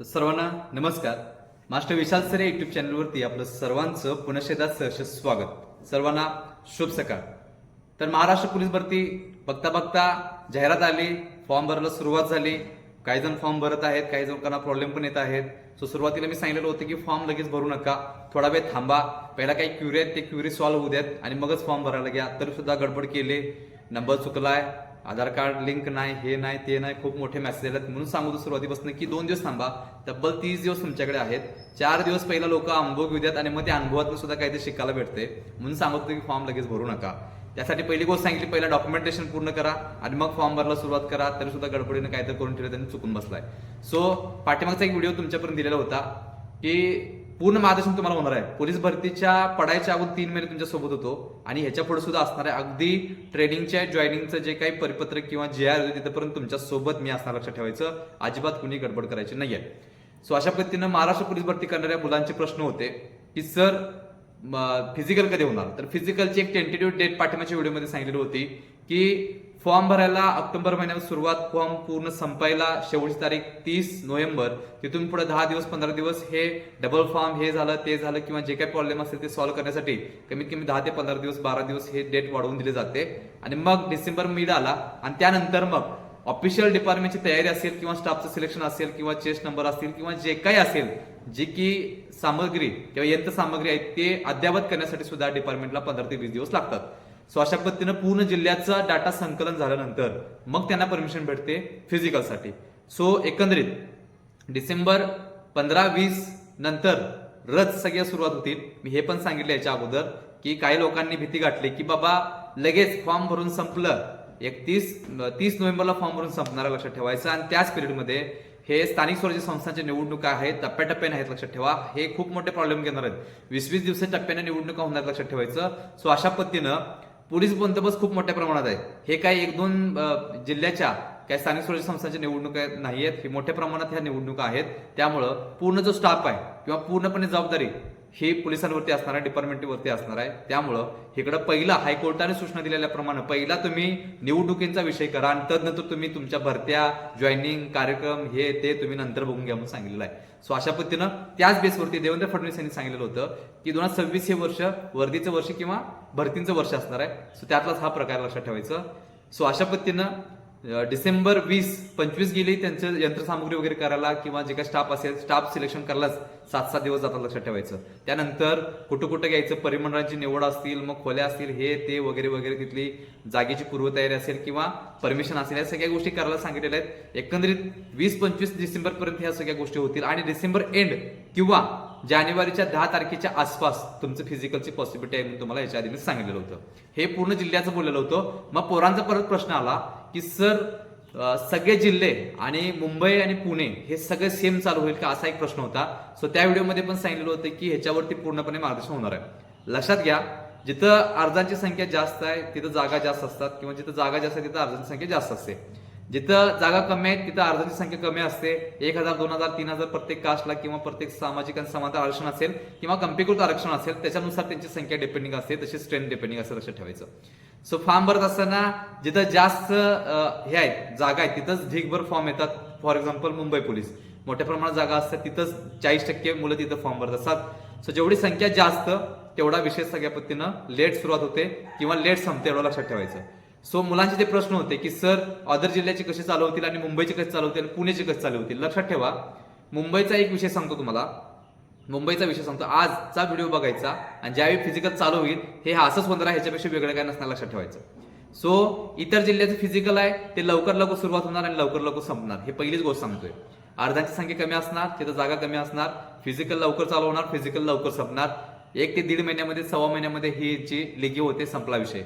तर सर्वांना नमस्कार. मास्टर विशाल सर युट्यूब चॅनलवरती आपलं सर्वांचं पुनशेदात सहर्ष स्वागत. सर्वांना शुभ सकाळ. तर महाराष्ट्र पोलीस भरती बघता बघता जाहिरात आली फॉर्म भरायला सुरुवात झाली. काही जण फॉर्म भरत आहेत काही लोकांना प्रॉब्लेम पण येत आहेत. सो सुरुवातीला मी सांगितलेलं होतं की फॉर्म लगेच भरू नका. थोडा वेळ थांबा. पहिला काही क्युरी आहेत ते क्युरी सॉल्व्ह होऊ द्यात आणि मगच फॉर्म भरायला घ्या. तरी सुद्धा गडबड केली. नंबर चुकलाय. आधार कार्ड लिंक नाही हे नाही ते नाही खूप मोठे मेसेज आलेत. म्हणून सांगतो सुरुवातीपासून की दोन दिवस थांबा. तब्बल तीस दिवस तुमच्याकडे आहेत. चार दिवस पहिला लोक अनुभव घेऊ द्यात आणि मग त्या अनुभवातून सुद्धा काहीतरी शिकायला भेटते. म्हणून सांगतो की फॉर्म लगेच भरू नका. त्यासाठी पहिली गोष्ट सांगितली पहिला डॉक्युमेंटेशन पूर्ण करा आणि मग फॉर्म भरायला सुरुवात करा. तरी सुद्धा गडबडीने काहीतरी करून ठेवलं त्यांनी चुकून बसलाय. सो पाठीमागचा एक व्हिडिओ तुमच्यापर्यंत दिलेला होता की पूर्ण मार्गदर्शन तुम्हाला होणार आहे. पोलीस भरतीच्या पडायच्या अगोदर तीन महिने तुमच्यासोबत होतो. आणि ह्याच्या पुढे सुद्धा असणार आहे अगदी ट्रेनिंगच्या जॉईनिंगचं जे काही परिपत्रक किंवा जे आर होते तिथपर्यंत तुमच्यासोबत मी असणार लक्षात ठेवायचं. अजिबात कुणी गडबड करायची नाही आहे सो अशा पद्धतीनं महाराष्ट्र पोलीस भरती करणाऱ्या मुलांचे प्रश्न होते की सर फिजिकल कधी होणार? तर फिजिकलची एक टेंटेटिव्ह डेट पाठिंबाच्या व्हिडिओमध्ये सांगितलेली होती की फॉर्म भरायला ऑक्टोबर महिन्यात सुरुवात फॉर्म पूर्ण संपायला शेवटची तारीख तीस नोव्हेंबर. तिथून पुढे दहा दिवस पंधरा दिवस हे डबल फॉर्म हे झालं ते झालं किंवा जे काही प्रॉब्लेम असेल ते सॉल्व्ह करण्यासाठी कमीत कमी दहा ते पंधरा दिवस बारा दिवस हे डेट वाढवून दिले जाते. आणि मग डिसेंबर मिड आला आणि त्यानंतर मग ऑफिशियल डिपार्टमेंटची तयारी असेल किंवा स्टाफचं सिलेक्शन असेल किंवा चेस्ट नंबर असतील किंवा जे काही असेल जी की सामग्री किंवा यंत्रसामग्री आहे ते अद्यावत करण्यासाठी सुद्धा डिपार्टमेंटला पंधरा ते वीस दिवस लागतात. सो अशा पद्धतीनं पूर्ण जिल्ह्याचा डाटा संकलन झाल्यानंतर मग त्यांना परमिशन भेटते फिजिकलसाठी सो एकंदरीत डिसेंबर पंधरा वीस नंतर रथ सगळ्या सुरुवात होतील. मी हे पण सांगितलं याच्या अगोदर की काही लोकांनी भीती गाठली की बाबा लगेच फॉर्म भरून संपलं. एकतीस तीस नोव्हेंबरला फॉर्म भरून संपणारा लक्षात ठेवायचं. आणि त्याच पिरियडमध्ये हे स्थानिक स्वराज्य संस्थांच्या निवडणुका आहेत टप्प्याटप्प्याने आहेत लक्षात ठेवा. हे खूप मोठे प्रॉब्लेम घेणार आहेत. वीस वीस दिवसाच्या टप्प्याने निवडणुका होणार लक्षात ठेवायचं. सो अशा पद्धतीनं पोलीस बंदोबस्त खूप मोठ्या प्रमाणात आहे. हे काही एक दोन जिल्ह्याच्या काही स्थानिक स्वराज्य संस्थांच्या निवडणुका नाही आहेत हे मोठ्या प्रमाणात ह्या निवडणुका आहेत. त्यामुळं पूर्ण जो स्टाफ आहे किंवा पूर्णपणे जबाबदारी हे पोलिसांवरती असणार आहे डिपार्टमेंटवरती असणार आहे. त्यामुळं इकडं पहिला हायकोर्टाने सूचना दिलेल्याप्रमाणे पहिला तुम्ही निवडणुकींचा विषय करा आणि तदनंतर तुम्ही तुमच्या भरत्या जॉईनिंग कार्यक्रम हे ते तुम्ही नंतर बघून घ्या म्हणून सांगितलेलं आहे. सो अशा पद्धतीनं त्याच बेसवरती देवेंद्र फडणवीस यांनी सांगितलेलं होतं की दोन हजार सव्वीस हे वर्ष वर्दीचं वर्ष किंवा भरतींचं वर्ष असणार आहे. सो त्यातलाच हा प्रकार लक्षात ठेवायचं. सो अशा पद्धतीनं डिसेंबर वीस पंचवीस गेली त्यांचं यंत्रसामुग्री वगैरे करायला किंवा जे काही स्टाफ असेल स्टाफ सिलेक्शन करायलाच सात सात दिवस जातात लक्षात ठेवायचं. त्यानंतर कुठं कुठं घ्यायचं परिमंडळाची निवड असतील मग खोल्या असतील हे ते वगैरे वगैरे तिथली जागेची पूर्वतयारी असेल किंवा परमिशन असेल या सगळ्या गोष्टी करायला सांगितलेल्या आहेत. एकंदरीत वीस पंचवीस डिसेंबर पर्यंत ह्या सगळ्या गोष्टी होतील आणि डिसेंबर एंड किंवा जानेवारीच्या दहा तारखेच्या आसपास तुमचं फिजिकलची पॉसिबिलिटी आहे म्हणून तुम्हाला याच्या आधी मी सांगितलेलं होतं. हे पूर्ण जिल्ह्याचं बोललेलं होतं. मग पोरांचा परत प्रश्न आला की सर सगळे जिल्हे आणि मुंबई आणि पुणे हे सगळे सेम चालू होईल का असा एक प्रश्न होता. सो त्या व्हिडिओमध्ये पण सांगितलं होतं की ह्याच्यावरती पूर्णपणे मार्गदर्शन होणार आहे. लक्षात घ्या जिथं अर्जांची संख्या जास्त आहे तिथं जागा जास्त असतात किंवा जिथं जागा जास्त आहे तिथं अर्जांची संख्या जास्त असते. जिथं जागा कमी आहेत तिथं अर्जांची संख्या कमी असते. एक हजार दोन हजार तीन हजार प्रत्येक कास्टला किंवा प्रत्येक सामाजिक आणि समांतर आरक्षण असेल किंवा कंपीकृत आरक्षण असेल त्याच्यानुसार त्यांची संख्या डिपेंडिंग असते तशी स्ट्रेंथ डिपेंडिंग असते लक्षात ठेवायचं. सो फॉर्म भरत असताना जिथं जास्त हे आहेत जागा आहेत तिथंच ढीकभर फॉर्म येतात. For example Mumbai police. मोठ्या प्रमाणात जागा असतात तिथंच चाळीस टक्के मुलं तिथं फॉर्म भरत असतात. सो जेवढी संख्या जास्त तेवढा विषय सगळ्या पद्धतीनं लेट सुरुवात होते किंवा लेट संपते एवढं लक्षात ठेवायचं. सो मुलांचे ते प्रश्न होते की सर अदर जिल्ह्याचे कसे चालू होतील आणि मुंबईचे कसे चालू होतील आणि पुण्याचे कसे चालू होतील? लक्षात ठेवा. मुंबईचा एक विषय सांगतो तुम्हाला. मुंबईचा विषय सांगतो. आजचा व्हिडिओ बघायचा आणि ज्यावेळी फिजिकल चालू होईल हे असंच होणार आहे ह्याच्यापेक्षा वेगळं काय नसणार लक्षात ठेवायचं. सो इतर जिल्ह्याचं फिजिकल आहे ते लवकर लवकर सुरुवात होणार आणि लवकर लवकर संपणार. हे पहिलीच गोष्ट सांगतोय. अर्धांची संख्या कमी असणार तिथं जागा कमी असणार फिजिकल लवकर चालू होणार फिजिकल लवकर संपणार. एक ते दीड महिन्यामध्ये सव्वा महिन्यामध्ये ही जी लेगी होते संपला विषय.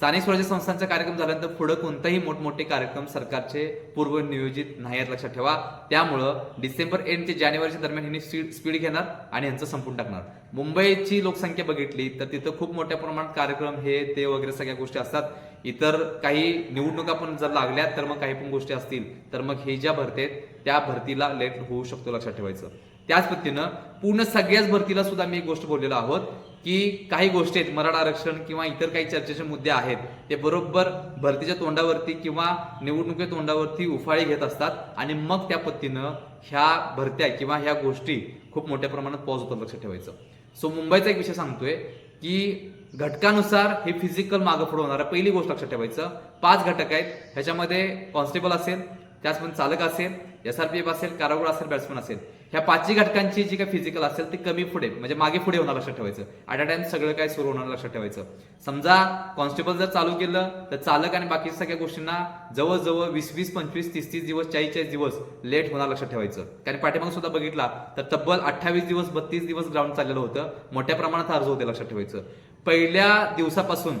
स्थानिक स्वराज्य संस्थांचा कार्यक्रम झाल्यानंतर पुढे कोणताही मोठमोठे कार्यक्रम सरकारचे पूर्व नियोजित नाही आहेत लक्षात ठेवा. त्यामुळं डिसेंबर एंड ते जानेवारीच्या दरम्यान ह्यांनी स्पीड घेणार आणि यांचं संपून टाकणार. मुंबईची लोकसंख्या बघितली तर तिथं खूप मोठ्या प्रमाणात कार्यक्रम हे ते वगैरे सगळ्या गोष्टी असतात. इतर काही निवडणुका पण जर लागल्या तर मग काही पण गोष्टी असतील तर मग हे ज्या भरतेत त्या भरतीला लेट होऊ शकतो लक्षात ठेवायचं. त्याच पद्धतीनं पूर्ण सगळ्याच भरतीला सुद्धा मी एक गोष्ट बोललेलो आहोत. की काही गोष्टी आहेत मराठा आरक्षण किंवा इतर काही चर्चेचे मुद्दे आहेत ते बरोबर भरतीच्या तोंडावरती किंवा निवडणुकीच्या तोंडावरती उफाळी घेत असतात आणि मग त्या पद्धतीनं ह्या भरत्या किंवा ह्या गोष्टी खूप मोठ्या प्रमाणात पॉज होतात लक्षात ठेवायचं. सो मुंबईचा एक विषय सांगतोय की घटकानुसार हे फिजिकल मागं पुढे होणार पहिली गोष्ट लक्षात ठेवायचं. पाच घटक आहेत ह्याच्यामध्ये कॉन्स्टेबल असेल त्याचप्रमाणे चालक असेल एस आर पी एफ असेल कारागृह असेल बॅट्समन असेल. ह्या पाचही घटकांची जी काही फिजिकल असेल ती कमी पुढे म्हणजे मागे पुढे होणार लक्षात ठेवायचं. ॲट अ टाइम सगळं काय सुरू होणार लक्षात ठेवायचं. समजा कॉन्स्टेबल जर चालू केलं तर चालक आणि बाकी सगळ्या गोष्टींना जवळजवळ वीस वीस पंचवीस तीस तीस दिवस चाळीस चाळीस दिवस लेट होणार लक्षात ठेवायचं. कारण पाठीमागून सुद्धा बघितला तर तब्बल अठ्ठावीस दिवस बत्तीस दिवस ग्राउंड चाललेलं होतं. मोठ्या प्रमाणात अर्ज होते लक्षात ठेवायचं. पहिल्या दिवसापासून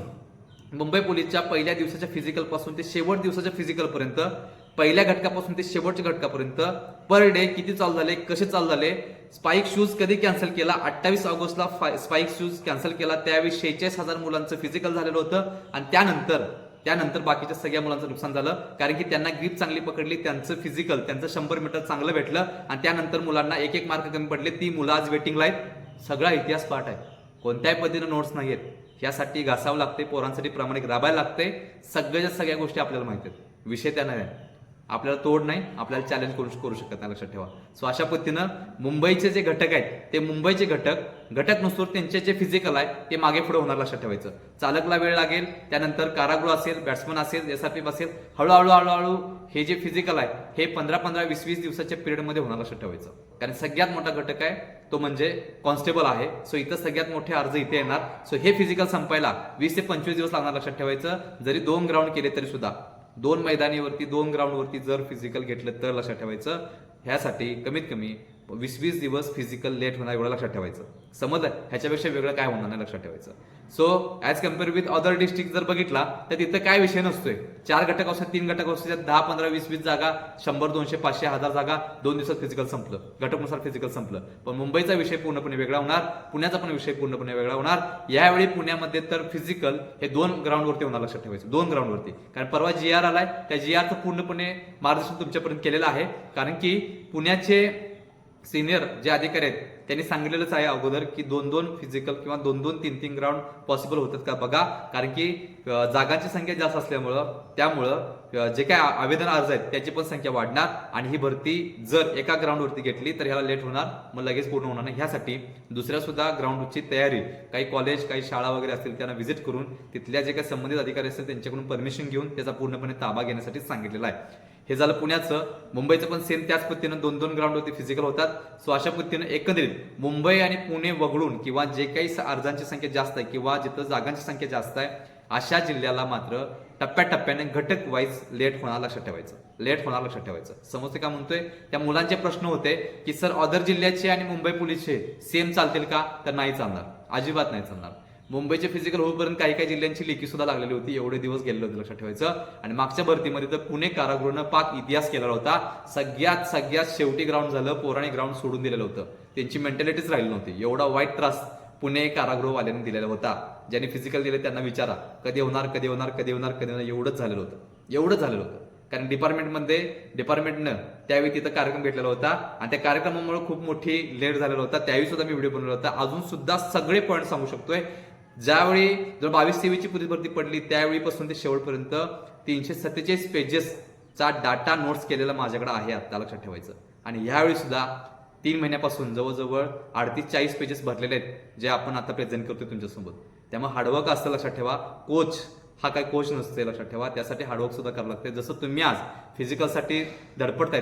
मुंबई पोलीसच्या पहिल्या दिवसाच्या फिजिकलपासून ते शेवट दिवसाच्या फिजिकल पर्यंत पहिल्या घटकापासून ते शेवटच्या घटकापर्यंत पर डे किती चालू झाले कसे चालू झाले? स्पाईक शूज कधी कॅन्सल केला? अठ्ठावीस ऑगस्टला स्पाईक शूज कॅन्सल केला. त्यावेळी शेहेचाळीस हजार मुलांचं फिजिकल झालेलं होतं आणि त्यानंतर त्यानंतर बाकीच्या सगळ्या मुलांचं नुकसान झालं. कारण की त्यांना ग्रीप चांगली पकडली त्यांचं फिजिकल त्यांचं शंभर मीटर चांगलं भेटलं आणि त्यानंतर मुलांना एक एक मार्क कमी पडले. ती मुलं आज वेटिंगला आहेत सगळा इतिहास पाठ आहे. कोणत्याही पद्धतीनं नोट्स नाही आहेत यासाठी घासावं लागते पोरांसाठी प्रामाणिक राबायला लागते सगळ्याच्या सगळ्या गोष्टी आपल्याला माहिती आहेत. विषय त्या नाही आहे. आपल्याला तोड नाही आपल्याला चॅलेंज करू करू शकत नाही लक्षात ठेवा. सो अशा पद्धतीनं मुंबईचे जे घटक आहेत ते मुंबईचे घटक घटक नसतो त्यांचे जे फिजिकल आहे ते मागे पुढे होणार लक्षात ठेवायचं. चालकला वेळ लागेल त्यानंतर कारागृह असेल बॅट्समन असेल एस आर पी असेल हळूहळू हळूहळू हे जे फिजिकल आहे हे पंधरा पंधरा वीस वीस दिवसाच्या पिरियडमध्ये होणार लक्षात ठेवायचं. कारण सगळ्यात मोठा घटक आहे तो म्हणजे कॉन्स्टेबल आहे. सो इथं सगळ्यात मोठे अर्ज इथे येणार. सो हे फिजिकल संपायला वीस ते पंचवीस दिवस लागणार लक्षात ठेवायचं. जरी दोन ग्राउंड केले तरी सुद्धा. दोन मैदानीवरती दोन ग्राउंडवरती जर फिजिकल घेतलं तर लक्षात ठेवायचं. ह्यासाठी कमीत कमी वीस वीस दिवस फिजिकल लेट होणार एवढं लक्षात ठेवायचं. समजलं ह्याच्यापेक्षा वेगळं काय होणार नाही लक्षात ठेवायचं. So as compare with other district जर बघितला तर तिथं काय विषय नसतोय. चार घटक असतात तीन घटक असतात दहा पंधरा वीस वीस जागा शंभर दोनशे पाचशे हजार जागा दोन दिवसात फिजिकल संपलं. घटकनुसार फिजिकल संपलं. पण मुंबईचा विषय पूर्णपणे वेगळा होणार. पुण्याचा पण विषय पूर्णपणे वेगळा होणार. यावेळी पुण्यामध्ये तर फिजिकल हे दोन ग्राउंडवरती होणार लक्षात ठेवायचं. दोन ग्राउंडवरती कारण परवा जी आर आलाय. त्या जी आरचं पूर्णपणे मार्गदर्शन तुमच्यापर्यंत केलेलं आहे. कारण की पुण्याचे सिनियर जे अधिकारी आहेत त्यांनी सांगितलेलंच आहे अगोदर की दोन दोन फिजिकल किंवा दोन दोन तीन तीन ग्राउंड पॉसिबल होतात का बघा. कारण की जागांची संख्या जास्त असल्यामुळं त्यामुळं जे काय आवेदन अर्ज आहेत त्याची पण संख्या वाढणार आणि ही भरती जर एका ग्राउंडवरती घेतली तर ह्याला लेट होणार. मग लगेच पूर्ण होणार नाही. ह्यासाठी दुसऱ्या सुद्धा ग्राउंडची तयारी काही कॉलेज काही शाळा वगैरे असतील त्यांना व्हिजिट करून तिथल्या जे काही संबंधित अधिकारी असतील त्यांच्याकडून परमिशन घेऊन त्याचा पूर्णपणे ताबा घेण्यासाठी सांगितलेला आहे. हे झालं पुण्याचं. मुंबईचं पण सेम त्याच पद्धतीनं दोन दोन ग्राउंडवरती फिजिकल होतात. सो अशा पद्धतीनं एकंदरीत मुंबई आणि पुणे वगळून किंवा जे काही अर्जांची संख्या जास्त आहे किंवा जिथं जागांची संख्या जास्त आहे अशा जिल्ह्याला मात्र टप्प्याटप्प्याने घटक वाईज लेट होणार लक्षात ठेवायचं. लेट होणार लक्षात ठेवायचं. समजते का म्हणतोय? त्या मुलांचे प्रश्न होते की सर अदर जिल्ह्याचे आणि मुंबई पोलीसचे सेम चालतील का? तर नाही चालणार. अजिबात नाही चालणार. मुंबईचे फिजिकल होईपर्यंत काही काही जिल्ह्यांची लेखी सुद्धा लागलेली होती. एवढे दिवस गेलेले होते लक्षात ठेवायचं. आणि मागच्या भरतीमध्ये तर पुणे कारागृहानं पाक इतिहास केलेला होता. सगळ्यात सगळ्यात शेवटी ग्राउंड झालं पोराने ग्राउंड सोडून दिलेलं होतं. त्यांची मेंटॅलिटीच राहिली नव्हती. एवढा वाईट त्रास पुणे कारागृहवाल्यांनी दिलेला होता. ज्यांनी फिजिकल दिले त्यांना विचारा. कधी होणार कधी होणार कधी होणार कधी होणार एवढंच झालेलं होतं. एवढंच झालेलं होतं. कारण डिपार्टमेंटमध्ये डिपार्टमेंटनं त्यावेळी तिथं कार्यक्रम घेतलेला होता. आणि त्या कार्यक्रमामुळे खूप मोठी लेट झालेला होता. त्यावेळी सुद्धा मी व्हिडिओ बनवला होता. अजून सुद्धा सगळे पॉईंट सांगू शकतोय. ज्यावेळी जर बावीस तेवीसची पोलीस भरती पडली त्यावेळीपासून ते शेवटपर्यंत तीनशे सत्तेचाळीस पेजेसचा डाटा नोट्स केलेला माझ्याकडे आहे आता लक्षात ठेवायचं. आणि ह्यावेळी सुद्धा तीन महिन्यापासून जवळजवळ अडतीस चाळीस पेजेस भरलेले आहेत जे आपण आता प्रेझेंट करतोय तुमच्यासोबत. त्यामुळे हार्डवर्क असतं लक्षात ठेवा. कोच हा काय कोच नसते लक्षात ठेवा. त्यासाठी हार्डवर्क सुद्धा करावं लागते जसं तुम्ही आज फिजिकलसाठी धडपडताय